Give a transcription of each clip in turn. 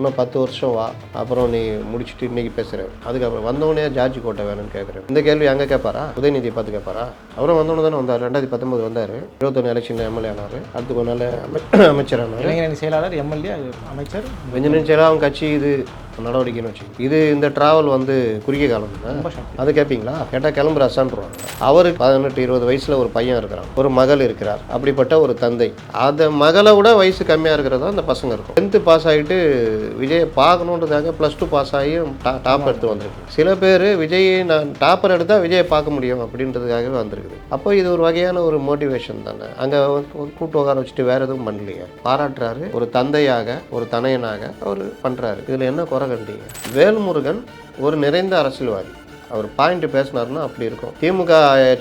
இன்னும் பத்து வருஷம் வா அப்புறம் நீ முடிச்சுட்டு இன்னைக்கு பேசுகிற அதுக்கப்புறம் வந்தவொடனே ஜார்ஜ் கோட்டை வேணும்னு கேட்குறேன் இந்த கேள்வி அங்கே கேட்பாரா உதயநிதி பார்த்து கேட்பாரா அவரும் வந்தவொடனே தானே வந்தார். ரெண்டாயிரத்தி பத்தொம்பது வந்தார். இருபத்தொன்று எலெக்ஷனில் எம்எல்ஏ ஆனார். அடுத்து கொஞ்ச நாள் அமை அமைச்சர் ஆனார். இளைஞரணி செயலாளர் எம்எல்ஏ அமைச்சர். வெஞ்சனின் செயலாளர் கட்சி இது. நடவடிக்கைன்னு வச்சு இது இந்த டிராவல் வந்து குறுகிய காலம் அது கேட்பீங்களா கேட்டால் கிளம்புறாசான்றாங்க அவருக்கு பதினெட்டு இருபது வயசில் ஒரு பையன் இருக்கிறான். ஒரு மகள் இருக்கிறார். அப்படிப்பட்ட ஒரு தந்தை. அந்த மகளை விட வயசு கம்மியாக இருக்கிறதா அந்த பசங்க இருக்கும். டென்த்து பாஸ் ஆகிட்டு விஜயை பார்க்கணுன்றதுக்காக ப்ளஸ் டூ பாஸ் ஆகி டாப் எடுத்து வந்திருக்கு. சில பேர் விஜய் நான் டாப்பர் எடுத்தால் விஜயை பார்க்க முடியும் அப்படின்றதுக்காகவே வந்திருக்குது. அப்போ இது ஒரு வகையான ஒரு மோட்டிவேஷன் தானே. அங்கே கூட்டு உட்கார வச்சுட்டு வேறு எதுவும் பண்ணலையே. பாராட்டுறாரு. ஒரு தந்தையாக ஒரு தனையனாக அவர் பண்ணுறாரு இதில் என்ன குறை வேண்டிய வேல்முருகன் ஒரு நிறைந்த அரசியல்வாதி. அவர் பாயிண்ட் பேசினாருன்னா அப்படி இருக்கும். திமுக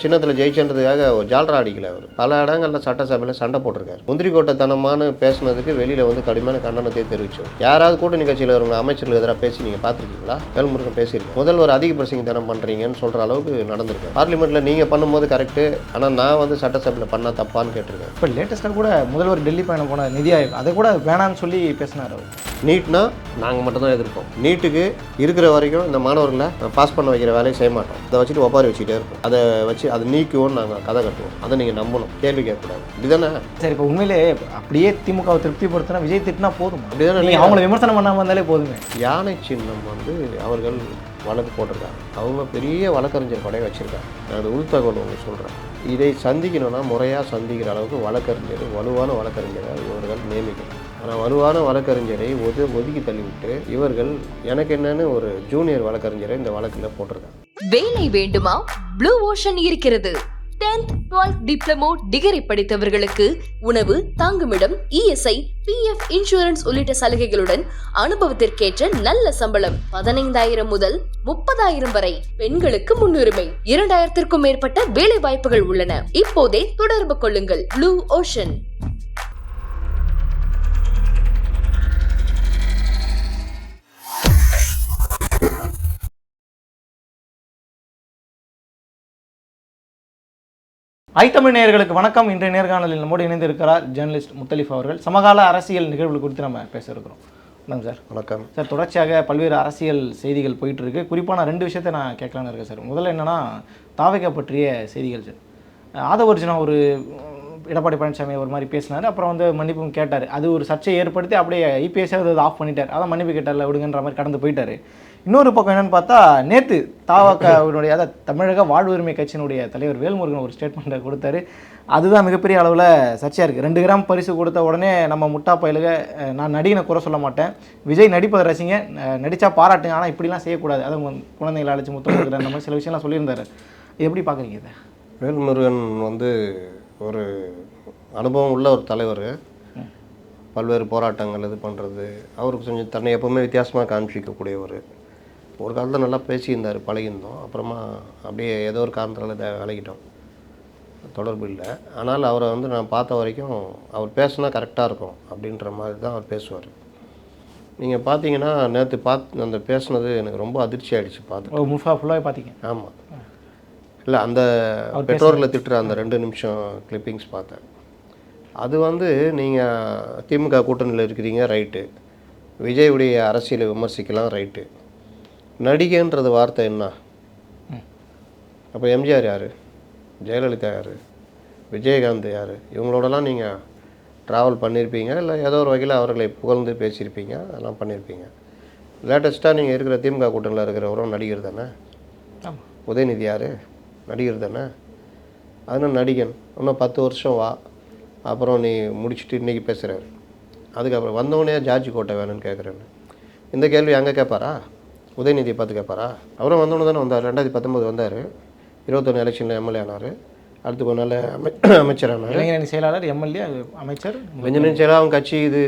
சின்னத்தில் ஜெயிச்சன்றதுக்காக ஒரு ஜால்ரா அடிக்கல அவர். பல இடங்களில் சட்டசபையில் சண்டை போட்டிருக்காரு. முந்திரிக்கோட்டைத்தனமான பேசுனதுக்கு வெளியில் வந்து கடுமையான கண்டனத்தை தெரிவிச்சோம் யாராவது கூட்டணி கட்சியில் இருக்க அமைச்சர்களுக்கு எதிராக பேசி நீங்கள் பார்த்துருக்கீங்களா வேல்முருகன் பேசியிருக்கேன் முதல்வர் அதிக பிரசங்க தினம் பண்ணுறீங்கன்னு சொல்கிற அளவுக்கு நடந்திருக்கு. பார்லிமெண்ட்டில் நீங்கள் பண்ணும்போது கரெக்டு ஆனால் நான் வந்து சட்டசபையில் பண்ணால் தப்பான்னு கேட்டிருக்கேன். இப்போ லேட்டஸ்ட்டாக கூட முதல்வர் டெல்லி பயணம் போன நிதி ஆயோக். அதை கூட வேணாம்னு சொல்லி பேசினார் அவர். நீட்னா நாங்கள் மட்டும்தான் எதிர்ப்போம். நீட்டுக்கு இருக்கிற வரைக்கும் இந்த மாணவர்களை பாஸ் பண்ண வைக்கிற வேலையை செய்ய மாட்டோம். அதை வச்சுட்டு ஒப்பாரி வச்சுட்டே இருப்போம். அதை வச்சு அதை நீக்குவோம் நாங்கள் கதை கட்டுவோம். அதை நீங்கள் நம்பணும். கேள்வி கேட்கக்கூடாது. இதுதானே சரி இப்போ உண்மையிலே அப்படியே திமுகவை திருப்திப்படுத்தினா விஜய் திட்டினா போதும்? அப்படிதானே நீங்கள் அவங்கள விமர்சனம் பண்ணாமல் வந்தாலே போதுமே. யானை சின்னம் வந்து அவர்கள் வழக்கு போட்டிருக்காங்க. அவங்க பெரிய வழக்கறிஞர் படையை வச்சுருக்காங்க. நான் அது உள்தகவல் உங்களுக்கு சொல்கிறேன் இதை சந்திக்கணும்னா முறையாக சந்திக்கிற அளவுக்கு வழக்கறிஞர் வலுவான வழக்கறிஞரை இவர்கள் நியமிக்கணும். ஆனால் வலுவான வழக்கறிஞரை ஒது ஒதுக்கி தள்ளிவிட்டு இவர்கள் எனக்கு என்னன்னு ஒரு ஜூனியர் வழக்கறிஞரை இந்த வழக்கில் போட்டிருக்காங்க. வேலை வேண்டுமா? ப்ளூ ஓஷன் இருக்கிறது. 10th 12th டிப்ளமோ டிகிரி படித்தவர்களுக்கு உணவு தாங்குமிடம் இஎஸ்ஐ பிஎஃப் இன்சூரன்ஸ் உள்ளிட்ட சலுகைகளுடன் அனுபவத்திற்கேற்ற நல்ல சம்பளம் பதினைந்தாயிரம் முதல் முப்பதாயிரம் வரை பெண்களுக்கு முன்னுரிமை. இரண்டாயிரத்திற்கும் மேற்பட்ட வேலை வாய்ப்புகள் உள்ளன. இப்போதே தொடர்பு கொள்ளுங்கள். ப்ளூ ஓஷன் ஐத்தமிழ் நேயர்களுக்கு வணக்கம். இன்றைய நேர்காணலில் நம்மோடு இணைந்து இருக்கிறார் ஜேர்னலிஸ்ட் முத்தலிஃப் அவர்கள். சமகால அரசியல் நிகழ்வுகள் குறித்து நம்ம பேச இருக்கிறோம் வணக்கம் சார். வணக்கம். சார் தொடர்ச்சியாக பல்வேறு அரசியல் செய்திகள் போயிட்டு இருக்கு குறிப்பாக நான் ரெண்டு விஷயத்தை நான் கேட்கலான்னு இருக்கேன் சார். முதல்ல என்னன்னா தாவகா பற்றிய செய்திகள் சார். ஆதவர்ஜுனா ஒரு எடப்பாடி பழனிசாமி ஒரு மாதிரி பேசினார். அப்புறம் வந்து மன்னிப்பும் கேட்டார். அது ஒரு சர்ச்சையை ஏற்படுத்தி அப்படியே ஐபிஎஸ் அது ஆஃப் பண்ணிட்டார். அதான் மன்னிப்பு கேட்டார்ல விடுங்கன்ற மாதிரி கடந்து போயிட்டாரு. இன்னொரு பக்கம் என்னன்னு பார்த்தா நேற்று தாவகவினுடைய அதாவது தமிழக வாழ்வுரிமை கட்சியினுடைய தலைவர் வேல்முருகன் ஒரு ஸ்டேட்மெண்ட்டை கொடுத்தாரு. அதுதான் மிகப்பெரிய அளவில் சர்ச்சையாக இருக்குது ரெண்டு கிராம் பரிசு கொடுத்த உடனே நம்ம முட்டா பயலுக நான் நடிகனை குறை சொல்ல மாட்டேன். விஜய் நடிப்பதை ரசிங்க. நடிச்சா பாராட்டுங்க. ஆனால் இப்படிலாம் செய்யக்கூடாது. அது உங்க குழந்தைகளை அழைச்சி முத்தம் கொடுக்குற அந்த மாதிரி சில விஷயம்லாம் சொல்லியிருந்தாரு. எப்படி பார்க்குறீங்க இதை? வேல்முருகன் வந்து ஒரு அனுபவம் உள்ள ஒரு தலைவர். பல்வேறு போராட்டங்கள் இது பண்ணுறது அவருக்கு கொஞ்சம் தன்னை எப்பவுமே வித்தியாசமாக காமிச்சிக்கக்கூடியவர் ஒரு காலத்தில் நல்லா பேசியிருந்தார் பழகியிருந்தோம். அப்புறமா அப்படியே ஏதோ ஒரு காரணத்தால் இதை விலகிட்டோம். தொடர்பு இல்லை. ஆனால் அவரை வந்து நான் பார்த்த வரைக்கும் அவர் பேசுனா கரெக்டாக இருக்கும் அப்படின்ற மாதிரி தான் அவர் பேசுவார். நீங்கள் பார்த்தீங்கன்னா நேற்று பார்த்து அந்த பேசுனது எனக்கு ரொம்ப அதிர்ச்சி ஆயிடுச்சு பார்த்து முஃபா ஃபுல்லாகவே பார்த்தீங்க? ஆமாம் இல்லை அந்த பெற்றோர்களை திட்டுற அந்த ரெண்டு நிமிஷம் கிளிப்பிங்ஸ் பார்த்தேன். அது வந்து நீங்கள் திமுக கூட்டணியில் இருக்கிறீங்க ரைட்டு விஜயுடைய அரசியலை விமர்சிக்கலாம் ரைட்டு நடிகைன்றது வார்த்தை என்ன? அப்போ எம்ஜிஆர் யார்? ஜெயலலிதா யார்? விஜயகாந்த் யார்? இவங்களோடலாம் நீங்கள் ட்ராவல் பண்ணியிருப்பீங்க இல்லை ஏதோ ஒரு வகையில் அவர்களை புகழ்ந்து பேசியிருப்பீங்க அதெல்லாம் பண்ணியிருப்பீங்க லேட்டஸ்ட்டாக நீங்கள் இருக்கிற திமுக கூட்டணியில் இருக்கிறவரும் நடிகர் தானே? உதயநிதி யார்? நடிகர் தானே? அதனால் நடிகன்? இன்னும் பத்து வருஷம் வா. அப்புறம் நீ முடிச்சுட்டு இன்றைக்கி பேசுகிறாரு அதுக்கப்புறம் வந்தவொடனே ஜார்ஜ் கோட்டை வேணும்னு கேட்குறேன்னு இந்த கேள்வி அங்கே கேட்பாரா உதயநிதியை பார்த்து கேட்பாரா? அவரும் வந்தவொடனே தானே வந்தார். ரெண்டாயிரத்தி பத்தொம்பது வந்தார். இருபத்தொன்று எலெக்ஷனில் எம்எல்ஏ ஆனார். அடுத்து கொஞ்ச நாள் அமை அமைச்சர் ஆனார். இளைஞரணி செயலாளர் எம்எல்ஏ அமைச்சர் வெஞ்சனின் செயலாளர் கட்சி இது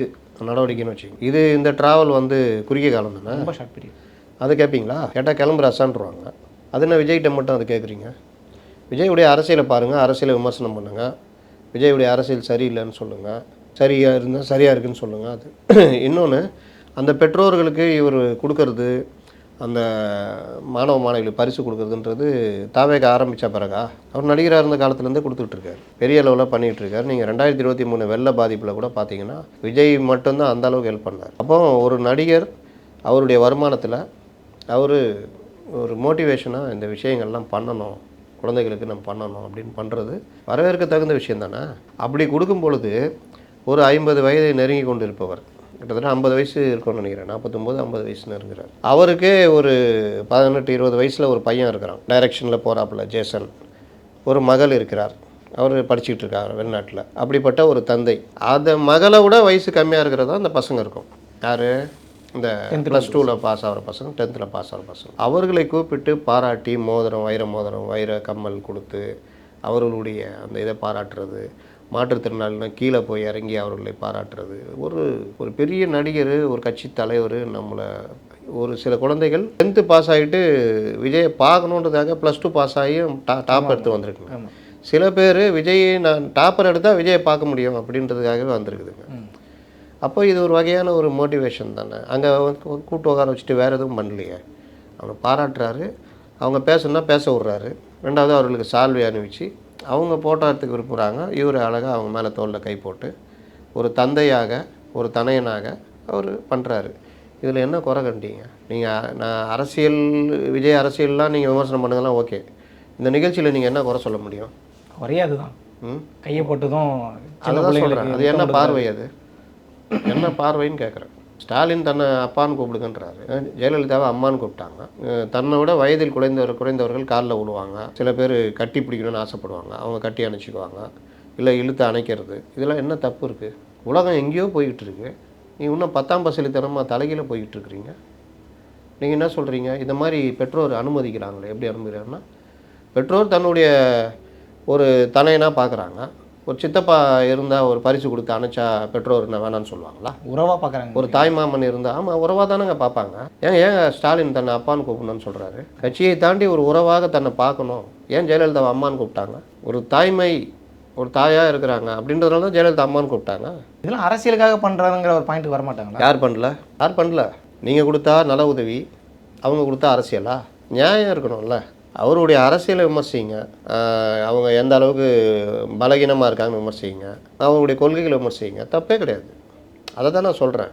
நடவடிக்கைன்னு வச்சு இது இந்த ட்ராவல் வந்து குறுகிய காலம் தானே? ரொம்ப ஷார்ட் பீரியட் அதை கேட்பீங்களா கேட்டால் கிளம்புறாசான்றாங்க அது என்ன விஜய்கிட்ட மட்டும் அதை கேட்குறீங்க? விஜயுடைய அரசியலை பாருங்கள் அரசியலை விமர்சனம் பண்ணுங்கள் விஜயுடைய அரசியல் சரியில்லைன்னு சொல்லுங்கள் சரியாக இருந்தால் சரியாக இருக்குன்னு சொல்லுங்கள் அது இன்னொன்று அந்த பெற்றோர்களுக்கு இவர் கொடுக்கறது அந்த மாணவ மாணவிகளுக்கு பரிசு கொடுக்குறதுன்றது தாவேக ஆரம்பித்த பிறகா? அவர் நடிகராக இருந்த காலத்துலேருந்தே கொடுத்துட்ருக்காரு. பெரிய அளவில் பண்ணிகிட்ருக்காரு நீங்கள் ரெண்டாயிரத்தி இருபத்தி மூணு வெள்ள பாதிப்பில் கூட பார்த்தீங்கன்னா விஜய் மட்டும்தான் அந்த அளவுக்கு ஹெல்ப் பண்ணார். அப்போ ஒரு நடிகர் அவருடைய வருமானத்தில் அவர் ஒரு மோட்டிவேஷனாக இந்த விஷயங்கள்லாம் பண்ணணும் குழந்தைகளுக்கு நம்ம பண்ணணும் அப்படின்னு பண்ணுறது வரவேற்க தகுந்த விஷயம் தானே? அப்படி கொடுக்கும் பொழுது ஒரு ஐம்பது வயதை நெருங்கி கொண்டு இருப்பவர் கிட்டத்தட்ட ஐம்பது வயசு இருக்கும்னு நினைக்கிறேன். நாற்பத்தொம்போது ஐம்பது வயசுன்னு இருக்கிறார். அவருக்கே ஒரு பதினெட்டு இருபது வயசில் ஒரு பையன் இருக்கிறான். டைரக்ஷனில் போகிறாப்புல ஜேசன். ஒரு மகள் இருக்கிறார். அவர் படிச்சுட்டு இருக்கார் வெளிநாட்டில். அப்படிப்பட்ட ஒரு தந்தை. அந்த மகளை விட வயசு கம்மியாக இருக்கிறதா அந்த பசங்க இருக்கும். யார்? இந்த ப்ளஸ் டூவில் பாஸ் ஆகிற பசங்க டென்த்தில் பாஸ் ஆகிற பசங்க. அவர்களை கூப்பிட்டு பாராட்டி மோதிரம் வைர மோதிரம் வைர கம்மல் கொடுத்து அவர்களுடைய அந்த இதை பாராட்டுறது மாற்றுத்திறனாளினா கீழே போய் இறங்கி அவர்களை பாராட்டுறது. ஒரு ஒரு பெரிய நடிகர் ஒரு கட்சி தலைவர் நம்மளை ஒரு சில குழந்தைகள் டென்த்து பாஸ் ஆகிட்டு விஜயை பார்க்கணுன்றதுக்காக ப்ளஸ் டூ பாஸ் ஆகியும் டா டாப் எடுத்து வந்திருக்குங்க. சில பேர் விஜய் நான் டாப்பர் எடுத்தால் விஜயை பார்க்க முடியும் அப்படின்றதுக்காகவே வந்திருக்குதுங்க. அப்போ இது ஒரு வகையான ஒரு மோட்டிவேஷன் தானே. அங்கே கூட்டு உட்கார வச்சுட்டு வேறு எதுவும் பண்ணலையே. அவனை பாராட்டுறாரு. அவங்க பேசணுன்னா பேச விட்றாரு. ரெண்டாவது அவர்களுக்கு சால்வை அணிவிச்சு அவங்க போட்டோ எடுத்துக்க விரும்புகிறாங்க இவர் அழகாக அவங்க மேலே தோளில் கை போட்டு ஒரு தந்தையாக ஒரு தனையனாக அவர் பண்ணுறாரு இதில் என்ன குறை கண்டீங்க? நீங்கள் நான் அரசியல் விஜய் அரசியல்லாம் நீங்கள் விமர்சனம் பண்ணுங்கலாம் ஓகே. இந்த நிகழ்ச்சியில் நீங்கள் என்ன குறை சொல்ல முடியும்? ஒரே அதுதான். ம்? கையை போட்டதும் அதுதான் சொல்கிறேன் அது என்ன பார்வை அது? என்ன பார்வைன்னு கேட்குறேன் ஸ்டாலின் தன்னை அப்பான்னு கூப்பிடுங்கன்றாரு. ஜெயலலிதாவை அம்மான்னு கூப்பிட்டாங்க. தன்னை விட வயதில் குறைந்தவர் குறைந்தவர்கள் காலில் விழுவாங்க. சில பேர் கட்டி பிடிக்கணும்னு ஆசைப்படுவாங்க. அவங்க கட்டி அணைச்சிக்குவாங்க. இல்லை இழுத்து அணைக்கிறது. இதெல்லாம் என்ன தப்பு இருக்குது உலகம் எங்கேயோ போய்கிட்டு இருக்கு. நீ இன்னும் பத்தாம் பசலித்தனமாக தலைகீழ போய்கிட்டு இருக்கிறீங்க. நீங்கள் என்ன சொல்கிறீங்க இந்த மாதிரி பெற்றோர் அனுமதிக்கிறாங்களே. எப்படி அனுமதிக்கிறாங்கன்னா பெற்றோர் தன்னுடைய ஒரு தலையனாக பார்க்குறாங்க ஒரு சித்தப்பா இருந்தால் ஒரு பரிசு கொடுத்து அணைச்சா பெற்றோர் என்ன வேணான்னு சொல்லுவாங்களா? உறவாக பார்க்குறாங்க ஒரு தாய் மாமன் இருந்தால் ஆமாம் உறவாக தானேங்க பார்ப்பாங்க ஏங்க ஏங்க ஸ்டாலின் தன்னை அப்பான்னு கூப்பிடணும்னு சொல்கிறாரு கட்சியை தாண்டி ஒரு உறவாக தன்னை பார்க்கணும். ஏன் ஜெயலலிதாவை அம்மான்னு கூப்பிட்டாங்க? ஒரு தாய்மை ஒரு தாயாக இருக்கிறாங்க அப்படின்றதுனால தான் ஜெயலலிதா அம்மான்னு கூப்பிட்டாங்க. இதெல்லாம் அரசியலுக்காக பண்ணுறாங்கிற ஒரு பாயிண்ட் வர மாட்டாங்களா? யார் பண்ணல? யார் பண்ணல? நீங்கள் கொடுத்தா நல உதவி அவங்க கொடுத்தா அரசியலா? நியாயம் இருக்கணும்ல. அவருடைய அரசியலை விமர்சிங்க. அவங்க எந்த அளவுக்கு பலகீனமாக இருக்காங்கன்னு விமர்சிங்க. அவருடைய கொள்கைகளை விமர்சிங்க. தப்பே கிடையாது. அதை தான் நான் சொல்கிறேன்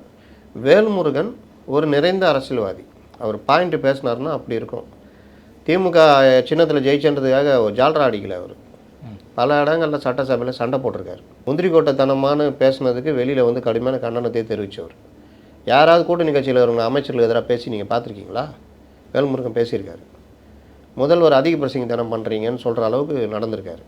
வேல்முருகன் ஒரு நிறைந்த அரசியல்வாதி. அவர் பாயிண்ட் பேசினாருன்னா அப்படி இருக்கும். திமுக சின்னத்தில் ஜெயிச்சன்றதுக்காக ஒரு ஜால்ரா அடிக்கல அவர். பல இடங்களில் சட்டசபையில் சண்டை போட்டிருக்காரு. முந்திரிக்கோட்டைத்தனமானு பேசுனதுக்கு வெளியில் வந்து கடுமையான கண்டனத்தை தெரிவித்தவர் யாராவது கூட்டணி கட்சியில் இருங்க அமைச்சர்களுக்கு எதிராக பேசி நீங்கள் பார்த்துருக்கீங்களா? வேல்முருகன் பேசியிருக்காரு. முதல்வர் அதிக பிரசங்கித்தனம் பண்ணுறீங்கன்னு சொல்கிற அளவுக்கு நடந்திருக்காரு.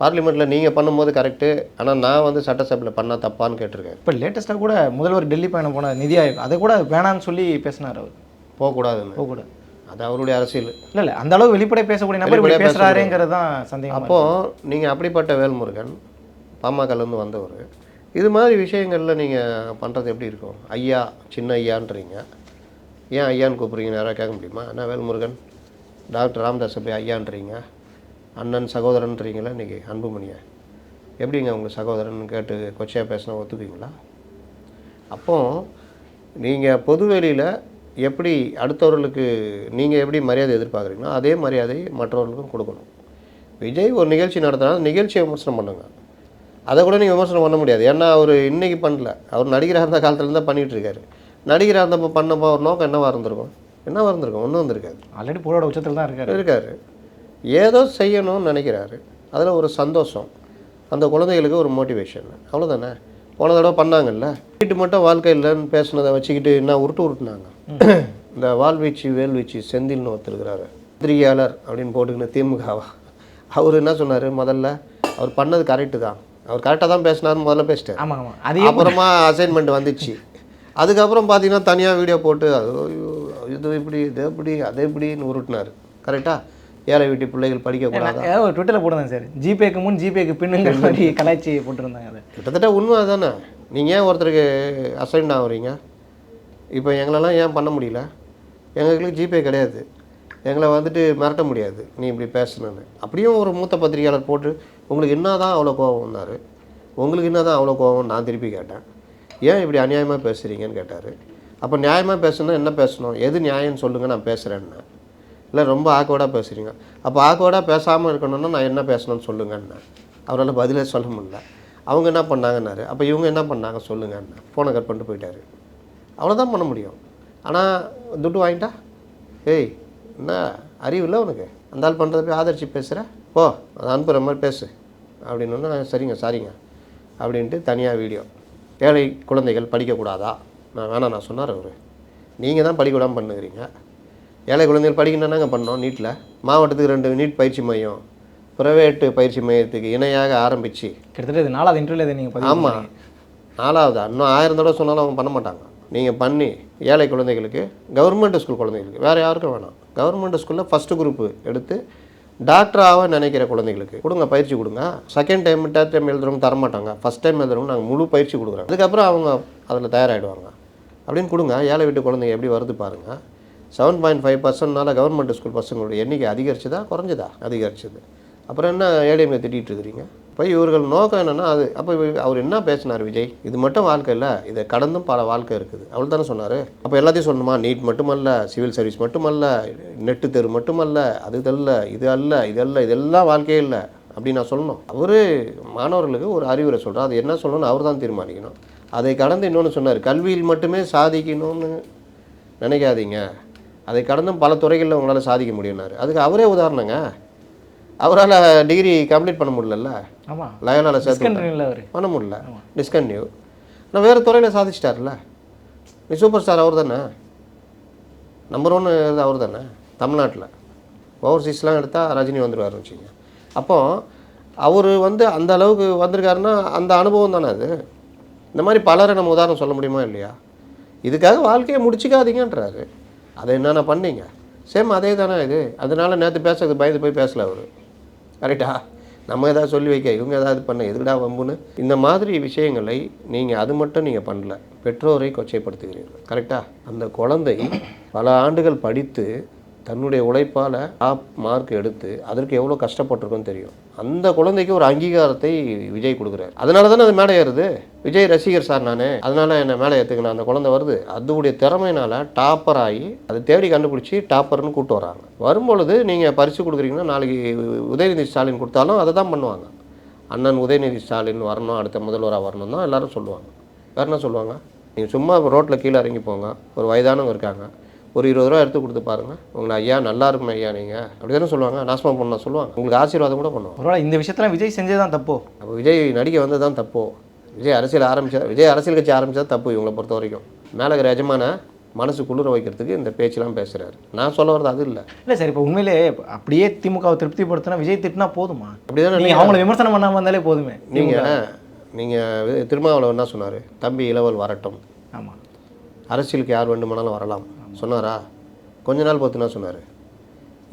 பார்லிமெண்ட்டில் நீங்கள் பண்ணும்போது கரெக்டு ஆனால் நான் வந்து சட்டசபையில் பண்ணால் தப்பான்னு கேட்டிருக்காரு. இப்போ லேட்டஸ்ட்டாக கூட முதல்வர் டெல்லி பயணம் போன நிதி ஆயோக் அதை கூட வேணான்னு சொல்லி பேசினார் அவர். போகக்கூடாதுன்னு. போகக்கூடாது. அது அவருடைய அரசியல். இல்லை இல்லை அந்த அளவு வெளிப்படையாக பேசக்கூடிய நபர் இப்படி பேசுகிறாருங்கிறது தான் சந்தேகம் அப்போது நீங்கள் அப்படிப்பட்ட வேல்முருகன் பாமகலேருந்து வந்தவர் இது மாதிரி விஷயங்களில் நீங்கள் பண்ணுறது எப்படி இருக்கும்? ஐயா சின்ன ஐயான்றீங்க. ஏன் ஐயான்னு கூப்பிட்றீங்க? நேராக கேட்க முடியுமா? என்ன வேல்முருகன்? டாக்டர் ராமதாஸ் போய் ஐயான்றீங்க. அண்ணன் சகோதரன்றீங்களா இன்றைக்கி அன்புமணியை? எப்படிங்க உங்கள் சகோதரன் கேட்டு கொச்சையாக பேசினா ஒத்துப்பீங்களா? அப்போ நீங்கள் பொதுவெளியில் எப்படி அடுத்தவர்களுக்கு நீங்கள் எப்படி மரியாதை எதிர்பார்க்குறீங்களோ அதே மரியாதை மற்றவர்களுக்கும் கொடுக்கணும். விஜய் ஒரு நிகழ்ச்சி நடத்தினா நிகழ்ச்சியை விமர்சனம் பண்ணுங்க. அதை கூட நீங்கள் விமர்சனம் பண்ண முடியாது. ஏன்னா அவர் இன்றைக்கி பண்ணல. அவர் நடிகராக இருந்த காலத்துல தான் பண்ணிகிட்டு நடிகராக இருந்தப்போ பண்ணப்போ அவர் நோக்கம் என்னவாக இருந்திருக்கும்? என்னவா இருந்திருக்கும் ஒன்றும் வந்திருக்காது. ஆல்ரெடி புகழோட உச்சத்தில் தான் இருக்காரு. இருக்காரு. ஏதோ செய்யணும்னு நினைக்கிறாரு. அதில் ஒரு சந்தோஷம். அந்த குழந்தைகளுக்கு ஒரு மோட்டிவேஷன் அவ்வளோதானே போன தடவை பண்ணாங்கல்ல? வீட்டு மட்டும் வாழ்க்கை இல்லைன்னு பேசுனதை வச்சுக்கிட்டு என்ன உருட்டு உருட்டுனாங்க? இந்த வாழ்வீச்சு வேல்வீச்சு செந்தில்னு ஒருத்தர் இருக்கிறாரு. பத்திரிகையாளர் அப்படின்னு போட்டுக்கின்னு திமுகவா? அவர் என்ன சொன்னார்? முதல்ல அவர் பண்ணது கரெக்டு தான். அவர் கரெக்டாக தான் பேசினாருன்னு முதல்ல பேசிட்டார். ஆமாம் ஆமாம். அதே அப்புறமா அசைன்மெண்ட் வந்துச்சு. அதுக்கப்புறம் பார்த்தீங்கன்னா தனியாக வீடியோ போட்டு இது இப்படி இது எப்படி அது எப்படின்னு உருட்டினார். கரெக்டாக ஏழை வீட்டு பிள்ளைகள் படிக்கக்கூடாதா? ஒரு ட்விட்டரில் போட்டிருந்தேன் சார். ஜிபேக்கு முன் ஜிபேக்கு பின்னுங்கிற மாதிரி கலாய்ச்சி போட்டிருந்தாங்க அதை. கிட்டத்தட்ட உண்மை தானே நீங்கள் ஏன் ஒருத்தருக்கு அசைன் ஆகுறீங்க? இப்போ எங்களெல்லாம் ஏன் பண்ண முடியல? எங்களுக்கு ஜிபே கிடையாது. எங்களை வந்துட்டு மிரட்ட முடியாது. நீ இப்படி பேசணுன்னு அப்படியும் ஒரு மூத்த பத்திரிகையாளர் போட்டு உங்களுக்கு என்ன தான் அவ்வளோ வந்தார் உங்களுக்கு என்ன தான் அவ்வளோ கோவம் நான் திருப்பி கேட்டேன். ஏன் இப்படி அநியாயமாக பேசுகிறீங்கன்னு கேட்டார். அப்போ நியாயமாக பேசணும்னா என்ன பேசணும்? எது நியாயம்னு சொல்லுங்கள் நான் பேசுகிறேன்னு இல்லை ரொம்ப ஆக்வர்டாக பேசுகிறீங்க அப்போ ஆக்வர்டாக பேசாமல் இருக்கணும்னா நான் என்ன பேசணும்னு சொல்லுங்கன்னு? அவரால் பதிலே சொல்ல முடியல. அவங்க என்ன பண்ணாங்கன்னாரு? அப்போ இவங்க என்ன பண்ணாங்க சொல்லுங்கன்னு? ஃபோனை கட் பண்ணிட்டு போயிட்டார். அவ்வளோதான் பண்ண முடியும். ஆனால் துட்டு வாங்கிட்டா? ஏய் என்ன அறிவு இல்லை உனக்கு? அந்த ஆள் பண்ணுறத போய் ஆதரிச்சு பேசுகிற போ அதை அனுப்புகிற மாதிரி பேசு. அப்படின்னு நான் சரிங்க சரிங்க. அப்படின்ட்டு தனியாக வீடியோ ஏழை குழந்தைகள் படிக்கக்கூடாதா? நான் வேணாம் நான் சொன்னார் அவர். நீங்கள் தான் படிக்க விடாமல் பண்ணுகிறீங்க. ஏழை குழந்தைகள் படிக்கணுன்னாங்க பண்ணோம் நீட்டில் மாவட்டத்துக்கு ரெண்டு நீட் பயிற்சி மையம் ப்ரைவேட்டு பயிற்சி மையத்துக்கு இணையாக ஆரம்பித்து கிட்டத்தட்ட இது நாலாவது இன்டர்வியூல இதை நீங்கள் ஆமாம் நாலாவது இன்னும் ஆயிரம் தடவை சொன்னாலும் அவங்க பண்ண மாட்டாங்க. நீங்கள் பண்ணி ஏழை குழந்தைகளுக்கு கவர்மெண்ட் ஸ்கூல் குழந்தைகளுக்கு வேறு யாருக்கும் வேணாம். கவர்மெண்ட் ஸ்கூலில் ஃபஸ்ட்டு குரூப்பு எடுத்து டாக்டராக நினைக்கிற குழந்தைகளுக்கு கொடுங்க பயிற்சி கொடுங்க. செகண்ட் டைம் தேர்ட் டைம் எழுதுறவங்க தர மாட்டாங்க ஃபஸ்ட் டைம் எழுதுறவங்க நாங்கள் முழு பயிற்சி கொடுக்குறோம். அதுக்கப்புறம் அவங்க அதில் தயாராகிடுவாங்க அப்படின்னு கொடுங்க ஏழை வீட்டு குழந்தைங்க எப்படி வருது பாருங்கள் செவன் பாயிண்ட் ஃபைவ் பர்சன்ட்னால கவர்மெண்ட் ஸ்கூல் பசங்களோட எண்ணிக்கை அதிகரிச்சுதா குறைஞ்சதா? அதிகரிச்சது. அப்புறம் என்ன ஏடிஎம்கே திட்டிகிட்டு இருக்கிறீங்க? இப்போ இவர்கள் நோக்கம் என்னென்னா அது. அப்போ அவர் என்ன பேசினார் விஜய்? இது மட்டும் வாழ்க்கை இல்லை இதை கடந்தும் பல வாழ்க்கை இருக்குது. அவள் தானே சொன்னார். அப்போ எல்லாத்தையும் சொல்லணுமா? நீட் மட்டுமல்ல சிவில் சர்வீஸ் மட்டுமல்ல நெட்டு தெரு மட்டுமல்ல அது இதல்ல இது அல்ல இது அல்ல இதெல்லாம் வாழ்க்கையே இல்லை அப்படின்னு நான் சொல்லணும். அவர் மாணவர்களுக்கு ஒரு அறிவுரை சொல்கிறார் அது என்ன சொல்லணும்னு அவர் தான் தீர்மானிக்கணும். அதை கடந்து இன்னொன்று சொன்னார் கல்வியில் மட்டுமே சாதிக்கணும்னு நினைக்காதீங்க. அதை கடந்தும் பல துறைகளில் உங்களால் சாதிக்க முடியும்னாரு. அதுக்கு அவரே உதாரணங்க. அவரால் டிகிரி கம்ப்ளீட் பண்ண முடியலல்ல? ஆமாம் லயோலாவில் சேர்த்து பண்ண முடியல. டிஸ்கன்டினியூ நான் வேறு துறையில் சாதிச்சிட்டார்ல நீ சூப்பர் ஸ்டார் அவர் தானே நம்பர் ஒன்று அவர் தானே தமிழ்நாட்டில். ஓவர்சீஸ்லாம் எடுத்தால் ரஜினி வந்துடுவார் வச்சுங்க அப்போ அவர் வந்து அந்த அளவுக்கு வந்திருக்காருன்னா அந்த அனுபவம் தானே அது? இந்த மாதிரி பலரை நம்ம உதாரணம் சொல்ல முடியுமா இல்லையா? இதுக்காக வாழ்க்கையை முடிச்சிக்காதீங்கன்றாரு. அதை என்னென்ன பண்ணீங்க? சேம் அதே தானே இது. அதனால நேற்று பேசுறது பயந்து போய் பேசல அவர். கரெக்டா? நம்ம எதாவது சொல்லி வைக்க இவங்க ஏதாவது பண்ண எதுக்குடா வம்புன்னு? இந்த மாதிரி விஷயங்களை நீங்கள் அது மட்டும் நீங்கள் பண்ணல. பெற்றோரை கொச்சைப்படுத்துகிறீர்கள். கரெக்டாக அந்த குழந்தை பல ஆண்டுகள் படித்து தன்னுடைய உழைப்பால் டாப் மார்க் எடுத்து அதற்கு எவ்வளோ கஷ்டப்பட்டிருக்குன்னு தெரியும். அந்த குழந்தைக்கு ஒரு அங்கீகாரத்தை விஜய் கொடுக்குறாரு. அதனால தானே அது மேடை ஏறுது? விஜய் ரசிகர் சார் நான். அதனால் என்னை மேலே ஏற்றுக்கணும் அந்த குழந்தை வருது. அதோடைய திறமையினால் டாப்பர் ஆகி அதை தேடி கண்டுபிடிச்சி டாப்பர்னு கூப்பிட்டு வராங்க. வரும்பொழுது நீங்கள் பரிசு கொடுக்குறீங்கன்னா நாளைக்கு உதயநிதி ஸ்டாலின் கொடுத்தாலும் அதை தான் பண்ணுவாங்க. அண்ணன் உதயநிதி ஸ்டாலின் வரணும் அடுத்த முதல்வராக வரணும் தான் எல்லோரும் சொல்லுவாங்க. வேறு என்ன சொல்லுவாங்க? நீங்கள் சும்மா ரோட்டில் கீழே இறங்கி போங்க. ஒரு வயதானவங்க இருக்காங்க. ஒரு இருபது ரூபா எடுத்து கொடுத்து பாருங்கள் உங்களை ஐயா நல்லா இருக்கும் ஐயா நீங்கள் அப்படி தானே சொல்லுவாங்க. நாசமாக பண்ண சொல்லுவாங்க. உங்களுக்கு ஆசீர்வாதம் கூட ஒருவேளை இந்த விஷயத்துல விஜய் செஞ்சே தான் தப்போ. அப்போ விஜய் நடிக்க வந்தது தான் தப்போ. விஜய் அரசியல் ஆரம்பிச்சா விஜய் அரசியல் கட்சி ஆரம்பிச்சது தப்பு இவங்களை பொறுத்த வரைக்கும். மேலே இருக்கிற எஜமான மனசு குளிர வைக்கிறதுக்கு இந்த பேச்செல்லாம் பேசுகிறாரு நான் சொல்ல வரது அது இல்லை. இல்லை சார் இப்போ உண்மையிலே அப்படியே திமுகவை திருப்திப்படுத்தினா விஜய் திட்டினா போதுமா? அப்படிதானே நீங்கள் அவங்கள விமர்சனம் பண்ணாமல் வந்தாலே போதுமே. நீங்கள் நீங்கள் திருமாவளவன் என்ன சொன்னார்? தம்பி இளவல் வரட்டும். ஆமாம் அரசியலுக்கு யார் வேண்டுமானாலும் வரலாம். சொன்னாரா? கொஞ்ச நாள் பொறுத்துனா சொன்னார்.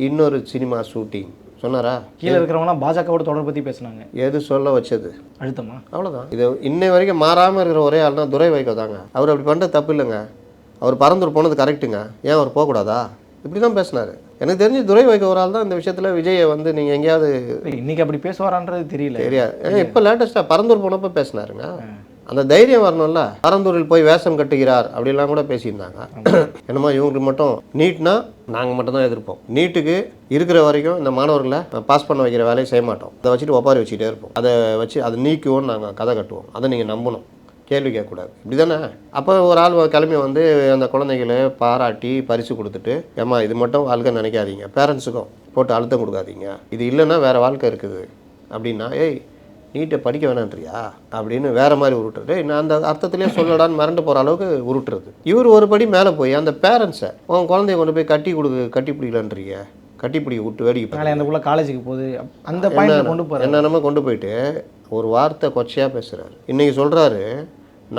இன்னொரு சினிமா ஷூட்டிங். சொன்னாரா? கீழே இருக்கிறவங்களாம் பாஜகவோட தொடர்பு பற்றி பேசுனாங்க. எது சொல்ல வச்சது? அழுத்தமா? அவ்வளோதான் இது இன்னை வரைக்கும் மாறாமல் இருக்கிற ஒரே ஆள்னா துரை வைகோ தாங்க. அவர் அப்படி பண்ணுறது தப்பு இல்லைங்க. அவர் பறந்துட்டு போனது கரெக்ட்டுங்க. ஏன் அவர் போகக்கூடாதா? இப்படி தான் பேசினார். எனக்கு தெரிஞ்சு துரை வைகோ ஒரு ஆள் தான் இந்த விஷயத்தில் விஜயை வந்து நீங்கள் எங்கேயாவது இன்னைக்கு அப்படி பேசுவாரான்றது தெரியல. தெரியாது. ஏன்னா இப்போ லேட்டஸ்ட்டாக பரந்தூர் போனப்போ பேசினாருங்க. அந்த தைரியம் வரணும்ல. பரந்தூரில் போய் வேஷம் கட்டுகிறார் அப்படிலாம் கூட பேசியிருந்தாங்க. என்னமோ இவங்களுக்கு மட்டும் நீட்னா நாங்கள் மட்டும் தான் எதிர்ப்போம். நீட்டுக்கு இருக்கிற வரைக்கும் இந்த மாணவர்களை பாஸ் பண்ண வைக்கிற வேலையை செய்ய மாட்டோம். அதை வச்சுட்டு ஒப்பாரி வச்சுட்டே இருப்போம். அதை வச்சு அதை நீக்குவோம் நாங்கள் கதை கட்டுவோம். அதை நீங்கள் நம்பணும். கேள்வி கேட்கக்கூடாது. இப்படி தானே அப்போ ஒரு ஆள் கிளம்பி வந்து அந்த குழந்தைகளை பாராட்டி பரிசு கொடுத்துட்டு ஏம்மா இது மட்டும் வாழ்க்கை நினைக்காதீங்க. பேரண்ட்ஸுக்கும் போட்டு அழுத்தம் கொடுக்காதீங்க. இது இல்லைன்னா வேறு வாழ்க்கை இருக்குது. அப்படின்னா ஏய் நீட்டை படிக்க வேணான்றியா? அப்படின்னு வேற மாதிரி உருட்டுறது. நான் அந்த அர்த்தத்திலே சொல்லடான்னு மிரண்டு போகிற அளவுக்கு உருட்டுறது. இவர் ஒரு படி மேலே போய் அந்த பேரண்ட்ஸை உன் குழந்தைய கொண்டு போய் கட்டி கொடுக்க கட்டி பிடிக்கலன்றீங்க கட்டி பிடிக்க விட்டு வேடிக்கை பாரு. நாளை அந்த புள்ள காலேஜுக்கு போகுது. அந்த பாயிண்ட்ல கொண்டு போகிறார் என்னென்னமோ கொண்டு போயிட்டு ஒரு வார்த்தை கொச்சையாக பேசுகிறாரு இன்றைக்கி சொல்கிறாரு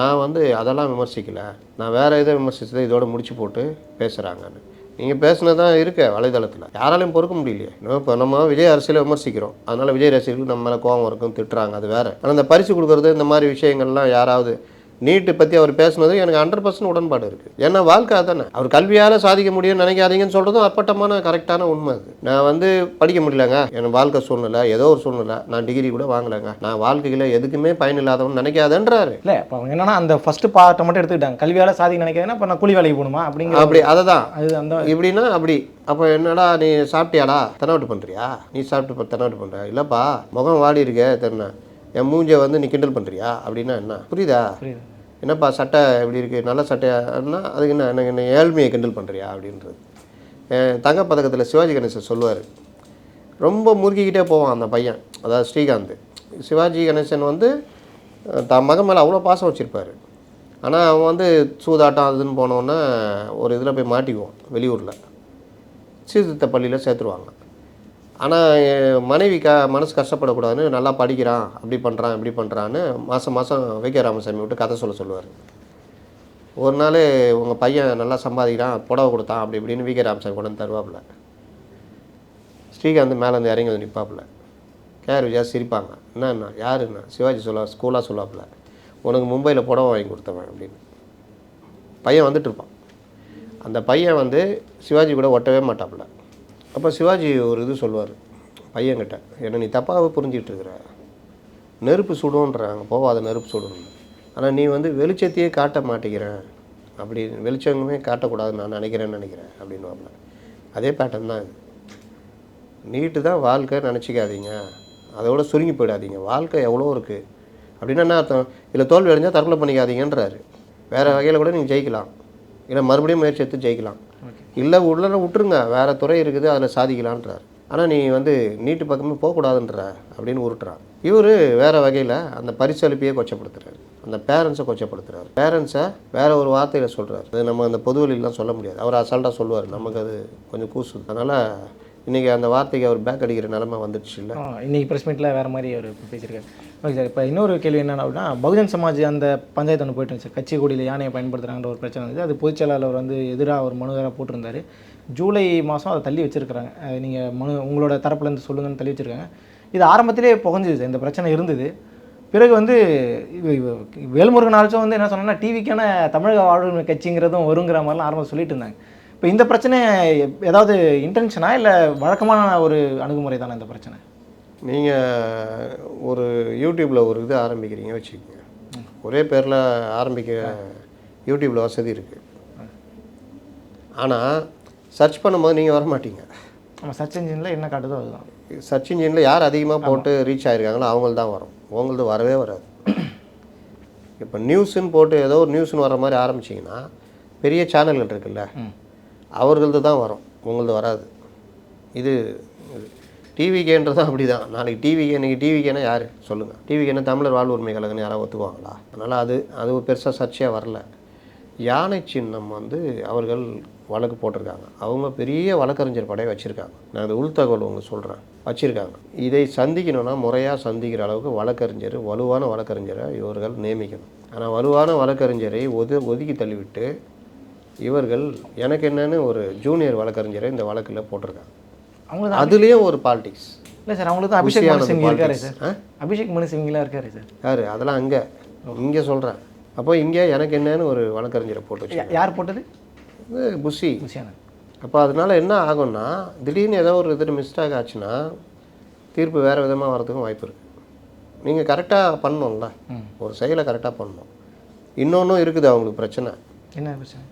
நான் வந்து அதெல்லாம் விமர்சிக்கல. நான் வேறு எதை விமர்சிச்சதை இதோட முடிச்சு போட்டு பேசுகிறாங்கன்னு நீங்கள் பேசினதான் இருக்க வலைதளத்தில். யாராலையும் பொறுக்க முடியலையே. இன்னும் இப்போ நம்ம விஜய் அரசியலை விமர்சிக்கிறோம். அதனால் விஜய் ரசிகர்கள் நம்ம மேலே கோபம் இருக்கும் திட்டுறாங்க அது வேறு. ஆனால் இந்த பரிசு கொடுக்குறது இந்த மாதிரி விஷயங்கள்லாம் யாராவது நீட்டு பற்றி அவர் பேசுனது எனக்கு ஹண்ட்ரட் பர்சன்ட் உடன்பாடு இருக்குது ஏன்னா வாழ்க்கை அதானே. அவர் கல்வியால் சாதிக்க முடியும்னு நினைக்காதீங்கன்னு சொல்கிறதும் அப்பட்டமான கரெக்டான உண்மை அது. நான் வந்து படிக்க முடியலங்க. என் வாழ்க்கை சூழ்நிலை ஏதோ ஒரு சூழ்நிலை. நான் டிகிரி கூட வாங்கலைங்க. நான் வாழ்க்கையில் எதுக்குமே பயன் இல்லாதவன் நினைக்காதன்றாரு. இல்லை இப்போ என்னன்னா அந்த ஃபர்ஸ்ட் பார்ட்டை மட்டும் எடுத்துக்கிட்டாங்க. கல்வியால் சாதிக்க நினைக்கிறேன்னா இப்போ நான் கூலி வேலைக்கு போகணுமா அப்படிங்கிற அப்படி அதை தான் அது அந்த இப்படின்னா அப்படி. அப்போ என்னடா நீ சாப்பிட்டியாடா? தெனாவட்டு பண்ணுறியா நீ சாப்பிட்டு தெனாவட்டு பண்ணுற இல்லைப்பா முகம் வாடி இருக்கே தென்ன. என் மூஞ்ச வந்து நீ கிண்டல் பண்ணுறியா அப்படின்னா என்ன? புரியுதா? புரியுது. என்னப்பா சட்டை எப்படி இருக்குது நல்ல சட்டையான்னா அதுக்கு என்ன எனக்கு என்ன ஏழ்மையை கிண்டல் பண்ணுறியா அப்படின்றது. என் சிவாஜி கணேசன் சொல்லுவார். ரொம்ப முறுக்கிக்கிட்டே போவான் அந்த பையன். அதாவது ஸ்ரீகாந்த். சிவாஜி கணேசன் வந்து தன் மகன் மேலே அவ்வளோ பாசம் வச்சுருப்பார். ஆனால் அவன் வந்து சூதாட்டம் அதுன்னு போனோன்னே ஒரு இதில் போய் மாட்டிக்குவான் வெளியூரில். சீர்திருத்த பள்ளியில் சேர்த்துருவாங்க. ஆனால் என் மனைவி க மனசு கஷ்டப்படக்கூடாதுன்னு நல்லா படிக்கிறான் அப்படி பண்ணுறான் இப்படி பண்ணுறான்னு மாதம் மாதம் வைக்க ராமசாமி விட்டு கதை சொல்ல சொல்லுவார். ஒரு நாள் உங்கள் பையன் நல்லா சம்பாதிக்கிறான் புடவை கொடுத்தான் அப்படி இப்படின்னு வி கே ராமசாமி கொண்டு வந்து தருவாப்புல. ஸ்ரீகாந்த் மேலேருந்து இறங்கி வந்து நிற்பாப்புல கேர் விஜயா சிரிப்பாங்க. என்னண்ணா யாருண்ணா சிவாஜி சொல்லா ஸ்கூலாக சொல்லுவாப்புல. உனக்கு மும்பையில் புடவை வாங்கி கொடுத்தவன் அப்படின்னு. பையன் வந்துட்டு இருப்பான். அந்த பையன் வந்து சிவாஜி கூட ஒட்டவே மாட்டாப்புல. அப்போ சிவாஜி ஒரு இது சொல்லுவார் பையன்கிட்ட என்ன நீ தப்பாகவே புரிஞ்சிகிட்டு இருக்கிற நெருப்பு சுடுன்றாங்க போவாத நெருப்பு சுடணும் ஆனால் நீ வந்து வெளிச்சத்தையே காட்ட மாட்டேங்கிறேன் அப்படி வெளிச்சமே காட்டக்கூடாதுன்னு நான் நினைக்கிறேன்னு நினைக்கிறேன் அப்படின்னுவாப்புல. அதே பேட்டர்ன் தான் இது. நீட்டு தான் வாழ்க்கை நினச்சிக்காதீங்க. அதோட சுருங்கி போயிடாதீங்க. வாழ்க்கை எவ்வளோ இருக்குது அப்படின்னா என்ன அர்த்தம்? இல்லை தோல்வி அடைஞ்சால் தற்கொலை பண்ணிக்காதீங்கன்றாரு. வேறு வகையில் கூட நீங்கள் ஜெயிக்கலாம். இல்லை மறுபடியும் முயற்சி எடுத்து ஜெயிக்கலாம். இல்லை உள்ளன விட்டுருங்க. வேறு துறை இருக்குது அதில் சாதிக்கலான்றார் ஆனால் நீ வந்து நீட்டு பக்கமே போகக்கூடாதுன்ற அப்படின்னு உருட்டுறான் இவர் வேறு வகையில் அந்த பரிசளிப்பையே கொச்சப்படுத்துறாரு. அந்த பேரண்ட்ஸை கொச்சப்படுத்துறாரு. பேரண்ட்ஸை வேற ஒரு வார்த்தையில் சொல்கிறார் அது நம்ம அந்த பொதுவெளியெலாம் சொல்ல முடியாது. அவர் அசால்ட்டாக சொல்லுவார். நமக்கு அது கொஞ்சம் கூசுது அதனால் இன்றைக்கி அந்த வார்த்தைக்கு அவர் பேக் அடிக்கிற நிலமை வந்துடுச்சு இல்லை? இன்றைக்கி ப்ரெஸ் மீட்டில் வேறு மாதிரி அவர் பேசியிருக்காரு. ஓகே சார் இப்போ இன்னொரு கேள்வி என்னென்ன அப்படின்னா பகுஜன் சமாஜ் அந்த பஞ்சாயத்து ஒன்று போயிட்டு இருந்துச்சு. கட்சி கொடியில் யானையை பயன்படுத்துகிறாங்கிற ஒரு பிரச்சனை இருந்துச்சு அது பொதுச் செயலாளர் வந்து எதிராக ஒரு மனுதாராக போட்டிருந்தாரு. ஜூலை மாதம் அதை தள்ளி வச்சிருக்கிறாங்க. நீங்கள் மனு உங்களோட தரப்புலேருந்து சொல்லுங்கன்னு தள்ளி வச்சுருக்காங்க. இது ஆரம்பத்திலே புகஞ்சுது சார் இந்த பிரச்சனை இருந்தது. பிறகு வந்து வேல்முருகன் ஆல்சோ வந்து என்ன சொன்னாங்கன்னா டிவிக்கான தமிழக வாழ்வு கட்சிங்கிறதும் வருங்கிற மாதிரிலாம் ஆரம்பம் சொல்லிட்டு இருந்தாங்க. இப்போ இந்த பிரச்சனை ஏதாவது இன்டென்ஷனா இல்லை வழக்கமான ஒரு அணுகுமுறை தானே இந்த பிரச்சனை? நீங்கள் ஒரு யூடியூப்பில் ஒரு இது ஆரம்பிக்கிறீங்க வச்சுக்கோங்க. ஒரே பேரில் ஆரம்பிக்க யூடியூப்பில் வசதி இருக்குது ஆனால் சர்ச் பண்ணும்போது நீங்கள் வர மாட்டீங்க. நம்ம சர்ச் இன்ஜினில் என்ன காட்டுதோ அதுதான். சர்ச் இன்ஜினில் யார் அதிகமாக போட்டு ரீச் ஆகிருக்காங்களோ அவங்கள தான் வரும். உங்களது வரவே வராது. இப்போ நியூஸுன்னு போட்டு ஏதோ ஒரு நியூஸ்னு வர மாதிரி ஆரம்பிச்சிங்கன்னா பெரிய சேனல்கள் இருக்குல்ல அவர்களது தான் வரும். உங்களது வராது. இது டிவிகேன்றது தான் அப்படி தான் நாளைக்கு டிவிகே இன்றைக்கி டிவிகேனா யார்? சொல்லுங்கள் டிவிகேனா தமிழர் வாழ்வுரிமை கழகம்னு யாராவது ஒத்துக்குவாங்களா? அதனால் அது அது பெருசாக சர்ச்சையாக வரல. யானை சின்னம் வந்து அவர்கள் வழக்கு போட்டிருக்காங்க. அவங்க பெரிய வழக்கறிஞர் படையை வச்சுருக்காங்க. நான் அது உள்தகவல் உங்களுக்கு சொல்கிறேன் வச்சுருக்காங்க. இதை சந்திக்கணும்னா முறையாக சந்திக்கிற அளவுக்கு வழக்கறிஞர் வலுவான வழக்கறிஞரை இவர்கள் நியமிக்கணும். ஆனால் வலுவான வழக்கறிஞரை ஒது ஒதுக்கி தள்ளிவிட்டு இவர்கள் எனக்கு என்னென்னு ஒரு ஜூனியர் வழக்கறிஞரை இந்த வழக்கில் போட்டிருக்காங்க. அவங்களுக்கு அதுலேயும் ஒரு பாலிடிக்ஸ் இல்லை சார் அவங்களுக்கு தான் அபிஷேக் மனு சிங் இருக்காரு. சார். அபிஷேக் மனு சிங்லாம் இருக்காரு சார். யார்? அதெல்லாம் அங்கே. இங்கே சொல்கிறேன் அப்போ இங்கே எனக்கு என்னன்னு ஒரு வழக்கறிஞரை போட்டு யார் போட்டது? புஷி குஷியானது அப்போ அதனால என்ன ஆகும்னா திடீர்னு ஏதோ ஒரு இது மிஸ்டேக் ஆச்சுன்னா தீர்ப்பு வேறு விதமாக வரதுக்கும் வாய்ப்பு இருக்குது நீங்கள் கரெக்டாக பண்ணணும்ல. ஒரு செயலை கரெக்டாக பண்ணணும். இன்னொன்றும் இருக்குது அவங்களுக்கு பிரச்சனை. என்ன பிரச்சனை?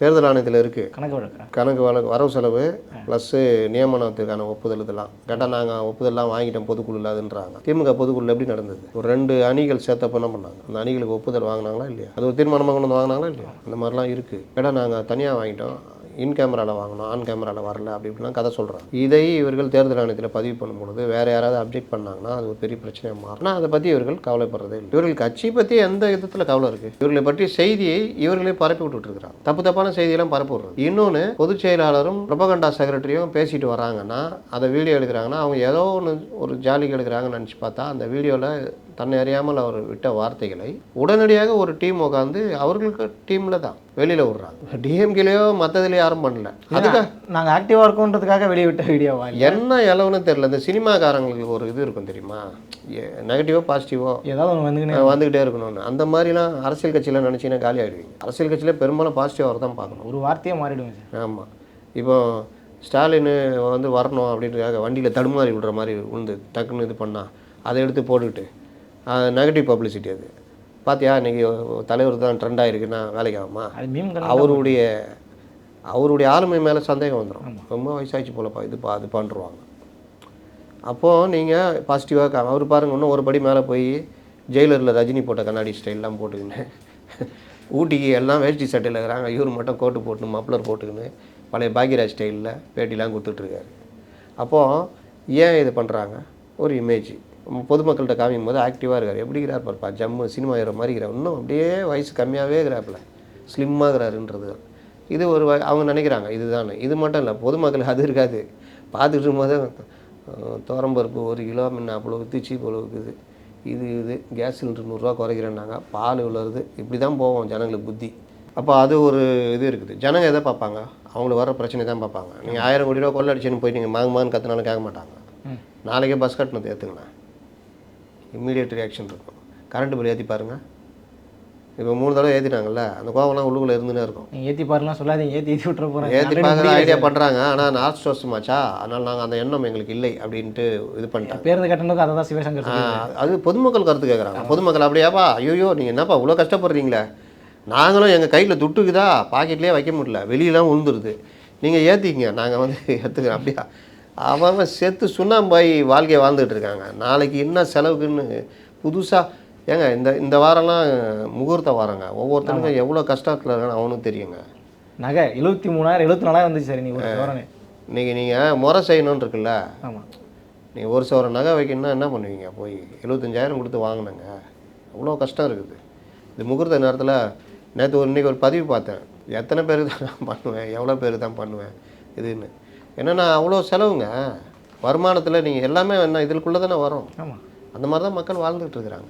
தேர்தல் ஆணையத்தில் இருக்குது கணக்கு வழக்கா கணக்கு வழக்கு வரவு செலவு ப்ளஸ்ஸு நியமனத்துக்கான ஒப்புதல் இதெல்லாம். கேட்டால் நாங்கள் ஒப்புதல்லாம் வாங்கிட்டோம் பொதுக்குழு அதுன்றாங்க. திமுக பொதுக்குழு எப்படி நடந்தது? ஒரு ரெண்டு அணிகள் சேர்த்தப்ப என்ன பண்ணாங்க? அந்த அணிகளுக்கு ஒப்புதல் வாங்கினாங்களா இல்லையா? அது ஒரு தீர்மானமாக கொண்டு வந்து வாங்கினாங்களா இல்லையா? அந்த மாதிரிலாம் இருக்குது கேட்டால் நாங்கள் தனியாக வாங்கிட்டோம். இன் கேமராவில் வாங்கினோம் ஆன் கேமராவில் வரல அப்படி இப்படிலாம் கதை சொல்கிறாங்க இதை இவர்கள் தேர்தல் ஆணையத்தில் பதிவு பண்ணும்பொழுது வேறு யாராவது அப்ஜெக்ட் பண்ணாங்கன்னா அது ஒரு பெரிய பிரச்சனையாக மாறும். ஆனால் அதை பற்றி இவர்கள் கவலைப்படுறதே இல்லை. இவர்கள் கட்சி பற்றி எந்த விதத்தில் கவலை இருக்குது இவர்களை பற்றி செய்தியை இவர்களே பரப்பி விட்டுட்டு இருக்கிறாங்க தப்பு தப்பான செய்தியெல்லாம் பரப்பி விடுறது. இன்னொன்று பொதுச் செயலாளரும் பிரபகண்டா செக்ரட்டரியும் பேசிட்டு வராங்கன்னா அதை வீடியோ எடுக்கிறாங்கன்னா அவங்க ஏதோ ஒன்று ஒரு ஜாலிக்கு எடுக்கிறாங்கன்னு நினச்சி பார்த்தா அந்த வீடியோவில் தன்னை அறியாமல் அவர் விட்ட வார்த்தைகளை உடனடியாக ஒரு டீம் உட்காந்து அவர்களுக்கு டீமில் தான் வெளியில் விடுறாங்க. டிஎம்கேலையோ மற்றதுலையோ யாரும் பண்ணல. அதுக்கு? நாங்கள் ஆக்டிவாக இருக்கோன்றதுக்காக வெளியே விட்ட வீடியோவா என்ன இலவுன்னு தெரியல. இந்த சினிமாக்காரங்களுக்கு ஒரு இது இருக்கும் தெரியுமா? நெகட்டிவோ பாசிட்டிவோ ஏதாவது வந்துக்கினே வந்துக்கிட்டே இருக்கணும்னு. அந்த மாதிரிலாம் அரசியல் கட்சியில் நினச்சிங்கன்னா காலி ஆகிடுவீங்க அரசியல் கட்சியில் பெரும்பாலும் பாசிட்டிவாக தான் பார்க்கணும். ஒரு வார்த்தையே மாறிடுவேன் ஆமாம் இப்போ ஸ்டாலின் வந்து வரணும் அப்படின்றதுக்காக வண்டியில் தடுமாறி விடுற மாதிரி விழுந்து டக்குன்னு இது பண்ணா அதை எடுத்து போட்டுக்கிட்டு நெகட்டிவ் பப்ளிசிட்டி அது. பாத்தியா இன்னைக்கு தலைவர் தான் ட்ரெண்ட் ஆகிருக்குன்னா வேலைக்கு ஆகுமா? அவருடைய அவருடைய ஆளுமை மேலே சந்தேகம் வந்துடும் ரொம்ப வயசாச்சு போலப்பா இதுப்பா அது பண்ணுருவாங்க அப்போது நீங்கள் பாசிட்டிவாக அவர் பாருங்க இன்னும் ஒரு படி மேலே போய் ஜெயிலரில் ரஜினி போட்ட கண்ணாடி ஸ்டைல்லாம் போட்டுக்கின்னு ஊட்டிக்கு எல்லாம் வேஷ்டி சட்டையில் இருக்கிறாங்க. இவர் மட்டும் கோட்டு போட்டு மப்ளர் போட்டுக்கின்னு பழைய பாக்யராஜ் ஸ்டைலில் பேட்டிலாம் கொடுத்துட்ருக்காரு. அப்போது ஏன் இது பண்ணுறாங்க ஒரு இமேஜ் பொதுமக்கள்கிட்ட காமிக்கும் போது ஆக்டிவாக இருக்கார். எப்படி இருக்கிறார் பாருப்பா ஜம்மு சினிமா ஹீரோ மாதிரி இருக்கிறார். இன்னும் அப்படியே வயசு கம்மியாகவே இருக்கிறாப்புல. ஸ்லிம்மாக இருக்கிறாருன்றது. இது ஒரு வ- அவங்க நினைக்கிறாங்க இதுதான் இது மட்டும் இல்லை பொதுமக்களுக்கு அது இருக்காது. பார்த்துட்டு இருக்கும்போது அஹ், துவரம்பருப்பு ஒரு கிலோ முன்ன அவ்வளோ வித்துச்சு இவ்வளோ இருக்குது. இது இது கேஸ் சிலிண்டர் நூறுரூவா குறைக்கிறேன்னாங்க. பால் இவ்வளோ இருக்குது இப்படி தான் போவோம் ஜனங்களுக்கு புத்தி. அப்போ அது ஒரு இது இருக்குது. ஜனங்க எதை பார்ப்பாங்க? அவங்களுக்கு வர பிரச்சனை தான் பார்ப்பாங்க. நீங்கள் ஆயிரம் கோடி ரூபா கொள்ளடிச்சுன்னு போய் நீங்கள் மாங்கு மாங்கு கற்றுனாலும் கேட்க மாட்டாங்க. நாளைக்கே பஸ் கட்டணத்தை ஏற்றுங்களேன் இம்மீடியட் ரியாக்ஷன் இருக்கும். கரண்ட் பில் ஏற்றி பாருங்கள் இப்போ மூணு தடவை ஏற்றிட்டாங்கல்ல அந்த கோவம்லாம் உள்ளுக்குள்ளே இருந்துனே இருக்கும். நீங்கள் ஏற்றி பாருலாம் சொல்லாதீங்க ஏற்றி ஏற்றி விட்டுற ஏற்றி போகிறேன் பார்க்குற ஐடியா பண்ணுறாங்க ஆனால் நார்த் ஸ்டோர்ஸ்மாச்சா அதனால் நாங்கள் அந்த எண்ணம் எங்களுக்கு இல்லை அப்படின்ட்டு இது பண்ணிட்டாங்க. பேருந்து கட்டணுக்கு அதை தான் சிவசங்கர் அது பொதுமக்கள் கருத்து கேட்குறாங்க பொதுமக்கள் அப்படியாப்பா? ஐயோ நீங்கள் என்னப்பா இவ்வளோ கஷ்டப்படுறீங்களே? நாங்களும் எங்கள் கையில் துட்டுக்குதா? பாக்கெட்லேயே வைக்க முடியல. வெளியெல்லாம் உழுந்துருது. நீங்கள் ஏற்றிக்கிங்க நாங்கள் வந்து ஏற்றுக்கிறோம் அப்படியா? அவன் செத்து சுண்ணாம்பாய் வாழ்க்கையை வாழ்ந்துட்டு இருக்காங்க. நாளைக்கு என்ன செலவுக்குன்னு புதுசாக ஏங்க இந்த இந்த வாரம்லாம் முகூர்த்த வாரங்க. ஒவ்வொருத்தருக்கும் எவ்வளோ கஷ்டத்தில் இருக்கான்னு அவனுக்கு தெரியுங்க. நகை எழுபத்தி மூணாயிரம் எழுபத்தி நாலாயிரம் வந்துச்சு சார் நீ ஒரு தோரணை இன்றைக்கி நீங்கள் முறை செய்யணும்னு இருக்குல்ல? ஆமாம் நீங்கள் ஒரு சவரம் நகை வைக்கணும்னா என்ன பண்ணுவீங்க? போய் எழுபத்தஞ்சாயிரம் கொடுத்து வாங்கினங்க. அவ்வளோ கஷ்டம் இருக்குது. இது முகூர்த்த நேரத்தில் நேற்று ஒரு இன்றைக்கி ஒரு பதிவு பார்த்தேன். எத்தனை பேருக்கு தான் நான் பண்ணுவேன்? எவ்வளோ பேருக்கு தான் பண்ணுவேன்? இதுன்னு. என்னென்னா அவ்வளோ செலவுங்க. வருமானத்தில் நீங்கள் எல்லாமே என்ன இதுக்குள்ளே தானே வரும் அந்த மாதிரி தான் மக்கள் வாழ்ந்துட்டு இருக்கிறாங்க.